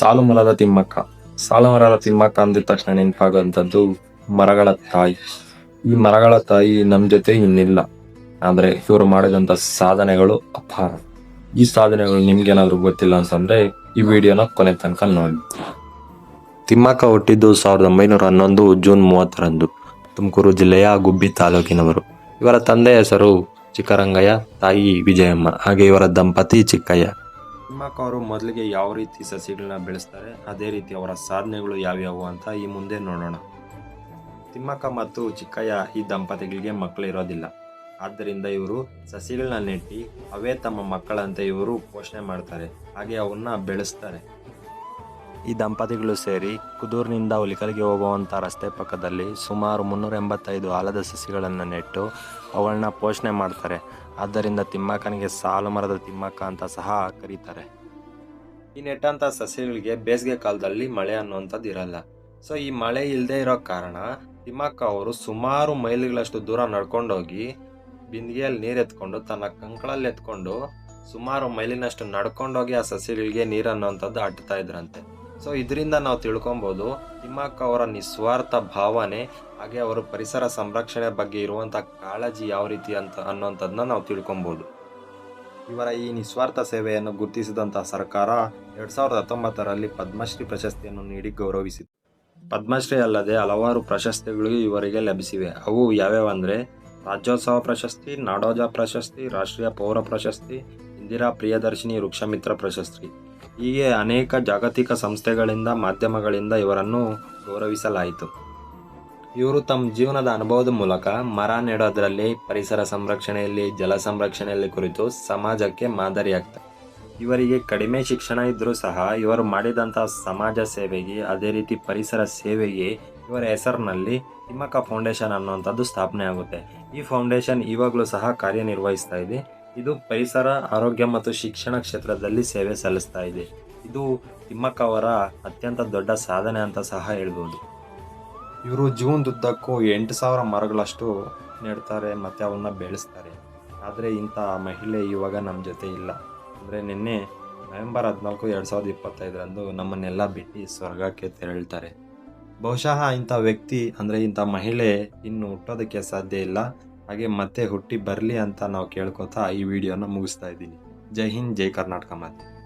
ಸಾಲು ಮರದ ತಿಮ್ಮಕ್ಕ. ಸಾಲು ಮರದ ತಿಮ್ಮಕ್ಕ ಅಂದಿದ ತಕ್ಷಣ ನೆನಪಾಗುವಂಥದ್ದು ಮರಗಳ ತಾಯಿ. ಈ ಮರಗಳ ತಾಯಿ ನಮ್ಮ ಜೊತೆ ಇನ್ನಿಲ್ಲ. ಆದ್ರೆ ಇವರು ಮಾಡಿದಂತ ಸಾಧನೆಗಳು ಅಪಾರ ಈ ಸಾಧನೆಗಳು ನಿಮ್ಗೇನಾದ್ರೂ ಗೊತ್ತಿಲ್ಲ ಅಂತಂದ್ರೆ ಈ ವಿಡಿಯೋನ ಕೊನೆ ತನಕ ನೋಡಿ. ತಿಮ್ಮಕ್ಕ ಹುಟ್ಟಿದ್ದು ಸಾವಿರದ ಒಂಬೈನೂರ ಹನ್ನೊಂದು ಜೂನ್ ಮೂವತ್ತರಂದು ತುಮಕೂರು ಜಿಲ್ಲೆಯ ಗುಬ್ಬಿ ತಾಲೂಕಿನವರು. ಇವರ ತಂದೆ ಹೆಸರು ಚಿಕ್ಕರಂಗಯ್ಯ, ತಾಯಿ ವಿಜಯಮ್ಮ. ಹಾಗೆ ಇವರ ದಂಪತಿ ಚಿಕ್ಕಯ್ಯ. ತಿಮ್ಮಕ್ಕ ಅವರು ಮೊದಲಿಗೆ ಯಾವ ರೀತಿ ಸಸಿಗಳನ್ನ ಬೆಳೆಸ್ತಾರೆ, ಅದೇ ರೀತಿ ಅವರ ಸಾಧನೆಗಳು ಯಾವ್ಯಾವು ಅಂತ ಈ ಮುಂದೆ ನೋಡೋಣ. ತಿಮ್ಮಕ್ಕ ಮತ್ತು ಚಿಕ್ಕಯ್ಯ ಈ ದಂಪತಿಗಳಿಗೆ ಮಕ್ಕಳಿರೋದಿಲ್ಲ ಆದ್ದರಿಂದ ಇವರು ಸಸಿಗಳನ್ನ ನೆಟ್ಟಿ ಅವೇ ತಮ್ಮ ಮಕ್ಕಳಂತೆ ಇವರು ಪೋಷಣೆ ಮಾಡ್ತಾರೆ. ಹಾಗೆ ಅವನ್ನ ಬೆಳೆಸ್ತಾರೆ. ಈ ದಂಪತಿಗಳು ಸೇರಿ ಕುದೂರಿನಿಂದ ಹುಲಿಕಲ್ಗೆ ಹೋಗುವಂಥ ರಸ್ತೆ ಪಕ್ಕದಲ್ಲಿ ಸುಮಾರು ಮುನ್ನೂರ ಎಂಬತ್ತೈದು ಆಲದ ಸಸಿಗಳನ್ನು ನೆಟ್ಟು ಅವುಗಳನ್ನ ಪೋಷಣೆ ಮಾಡ್ತಾರೆ. ಆದ್ದರಿಂದ ತಿಮ್ಮಕ್ಕನಿಗೆ ಸಾಲು ಮರದ ತಿಮ್ಮಕ್ಕ ಅಂತ ಸಹ ಕರೀತಾರೆ. ಈ ನೆಟ್ಟಂಥ ಸಸಿಗಳಿಗೆ ಬೇಸಿಗೆ ಕಾಲದಲ್ಲಿ ಮಳೆ ಅನ್ನುವಂಥದ್ದು ಇರಲ್ಲ. ಸೊ, ಈ ಮಳೆ ಇಲ್ಲದೆ ಇರೋ ಕಾರಣ ತಿಮ್ಮಕ್ಕ ಅವರು ಸುಮಾರು ಮೈಲಿಗಳಷ್ಟು ದೂರ ನಡ್ಕೊಂಡೋಗಿ ಬಿಂದಿಗೆಯಲ್ಲಿ ನೀರು ಎತ್ಕೊಂಡು ತನ್ನ ಕಂಕಳಲ್ಲಿ ಎತ್ಕೊಂಡು ಸುಮಾರು ಮೈಲಿನಷ್ಟು ನಡ್ಕೊಂಡೋಗಿ ಆ ಸಸಿಗಳಿಗೆ ನೀರು ಅನ್ನುವಂಥದ್ದು ಅಟ್ತಾ ಇದ್ರಂತೆ. ಸೊ ಇದರಿಂದ ನಾವು ತಿಳ್ಕೊಬೋದು, ತಿಮ್ಮಕ್ಕ ಅವರ ನಿಸ್ವಾರ್ಥ ಭಾವನೆ, ಹಾಗೆ ಅವರು ಪರಿಸರ ಸಂರಕ್ಷಣೆ ಬಗ್ಗೆ ಇರುವಂಥ ಕಾಳಜಿ ಯಾವ ರೀತಿ ಅಂತ ಅನ್ನೋಂಥದ್ದನ್ನ ನಾವು ತಿಳ್ಕೊಬೋದು. ಇವರ ಈ ನಿಸ್ವಾರ್ಥ ಸೇವೆಯನ್ನು ಗುರುತಿಸಿದಂಥ ಸರ್ಕಾರ ಎರಡು ಸಾವಿರದ ಹತ್ತೊಂಬತ್ತರಲ್ಲಿ ಪದ್ಮಶ್ರೀ ಪ್ರಶಸ್ತಿಯನ್ನು ನೀಡಿ ಗೌರವಿಸಿತು. ಪದ್ಮಶ್ರೀ ಅಲ್ಲದೆ ಹಲವಾರು ಪ್ರಶಸ್ತಿಗಳು ಇವರಿಗೆ ಲಭಿಸಿವೆ. ಅವು ಯಾವ್ಯಾವಂದರೆ ರಾಜ್ಯೋತ್ಸವ ಪ್ರಶಸ್ತಿ, ನಾಡೋಜ ಪ್ರಶಸ್ತಿ, ರಾಷ್ಟ್ರೀಯ ಪೌರ ಪ್ರಶಸ್ತಿ, ಇಂದಿರಾ ಪ್ರಿಯದರ್ಶಿನಿ ವೃಕ್ಷಮಿತ್ರ ಪ್ರಶಸ್ತಿ. ಹೀಗೆ ಅನೇಕ ಜಾಗತಿಕ ಸಂಸ್ಥೆಗಳಿಂದ, ಮಾಧ್ಯಮಗಳಿಂದ ಇವರನ್ನು ಗೌರವಿಸಲಾಯಿತು. ಇವರು ತಮ್ಮ ಜೀವನದ ಅನುಭವದ ಮೂಲಕ ಮರ ನೆಡೋದರಲ್ಲಿ, ಪರಿಸರ ಸಂರಕ್ಷಣೆಯಲ್ಲಿ, ಜಲ ಸಂರಕ್ಷಣೆಯಲ್ಲಿ ಕುರಿತು ಸಮಾಜಕ್ಕೆ ಮಾದರಿಯಾಗ್ತಾರೆ. ಇವರಿಗೆ ಕಡಿಮೆ ಶಿಕ್ಷಣ ಇದ್ದರೂ ಸಹ ಇವರು ಮಾಡಿದಂಥ ಸಮಾಜ ಸೇವೆಗೆ, ಅದೇ ರೀತಿ ಪರಿಸರ ಸೇವೆಗೆ ಇವರ ಹೆಸರಿನಲ್ಲಿ ತಿಮ್ಮಕ್ಕ ಫೌಂಡೇಶನ್ ಅನ್ನುವಂಥದ್ದು ಸ್ಥಾಪನೆ ಆಗುತ್ತೆ ಈ ಫೌಂಡೇಶನ್ ಇವಾಗಲೂ ಸಹ ಕಾರ್ಯನಿರ್ವಹಿಸ್ತಾ ಇದೆ. ಇದು ಪರಿಸರ, ಆರೋಗ್ಯ ಮತ್ತು ಶಿಕ್ಷಣ ಕ್ಷೇತ್ರದಲ್ಲಿ ಸೇವೆ ಸಲ್ಲಿಸ್ತಾ ಇದೆ. ಇದು ತಿಮ್ಮಕ್ಕ ಅವರ ಅತ್ಯಂತ ದೊಡ್ಡ ಸಾಧನೆ ಅಂತ ಸಹ ಹೇಳ್ಬೋದು. ಇವರು ಜೀವನದುದ್ದಕ್ಕೂ ಎಂಟು ಸಾವಿರ ಮರಗಳಷ್ಟು ನೆಡ್ತಾರೆ ಮತ್ತು ಅವನ್ನ ಬೆಳೆಸ್ತಾರೆ. ಆದರೆ ಇಂಥ ಮಹಿಳೆ ಇವಾಗ ನಮ್ಮ ಜೊತೆ ಇಲ್ಲ. ಅಂದರೆ ನಿನ್ನೆ ನವೆಂಬರ್ ಹದಿನಾಲ್ಕು ಎರಡು ಸಾವಿರದ ಇಪ್ಪತ್ತೈದರಂದು ನಮ್ಮನ್ನೆಲ್ಲ ಬಿಟ್ಟು ಸ್ವರ್ಗಕ್ಕೆ ತೆರಳ್ತಾರೆ. ಬಹುಶಃ ಇಂಥ ವ್ಯಕ್ತಿ ಅಂದರೆ ಇಂಥ ಮಹಿಳೆ ಇನ್ನು ಹುಟ್ಟೋದಕ್ಕೆ ಸಾಧ್ಯ ಇಲ್ಲ. ಹಾಗೆ ಮತ್ತೆ ಹುಟ್ಟಿ ಬರಲಿ ಅಂತ ನಾವು ಕೇಳ್ಕೊತಾ ಈ ವಿಡಿಯೋನ ಮುಗಿಸ್ತಾ ಇದ್ದೀನಿ. ಜೈ ಹಿಂದ್, ಜೈ ಕರ್ನಾಟಕ ಮಾತೆ.